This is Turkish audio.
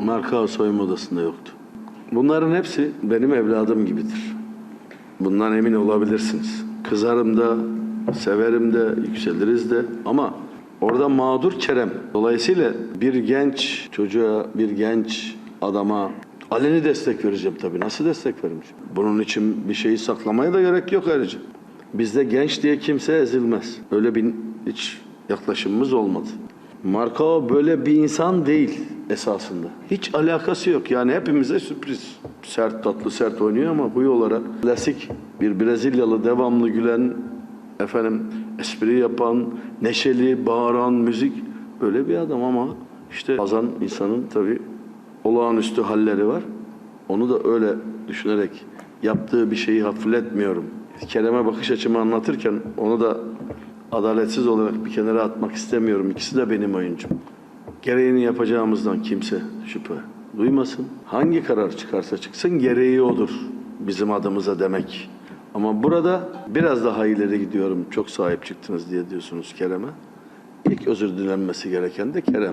marka soyunma odasında yoktu. Bunların hepsi benim evladım gibidir. Bundan emin olabilirsiniz. Kızarım da, severim de, yükseliriz de ama orada mağdur Kerem. Dolayısıyla bir genç çocuğa, bir genç adama aleni destek vereceğim tabii. Nasıl destek vereceğim? Bunun için bir şeyi saklamaya da gerek yok ayrıca. Bizde genç diye kimse ezilmez. Öyle bir hiç yaklaşımımız olmadı. Marka böyle bir insan değil esasında. Hiç alakası yok. Yani hepimize sürpriz. Sert tatlı sert oynuyor ama huyu olarak klasik bir Brezilyalı devamlı gülen efendim espri yapan, neşeli, bağıran, müzik öyle bir adam ama işte bazen insanın tabii olağanüstü halleri var. Onu da öyle düşünerek yaptığı bir şeyi hafifletmiyorum. Kerem'e bakış açımı anlatırken onu da adaletsiz olarak bir kenara atmak istemiyorum. İkisi de benim oyuncum. Gereğini yapacağımızdan kimse şüphe duymasın. Hangi karar çıkarsa çıksın gereği odur bizim adımıza demek. Ama burada biraz daha ileri gidiyorum. Çok sahip çıktınız diye diyorsunuz Kerem'e. İlk özür dilenmesi gereken de Kerem.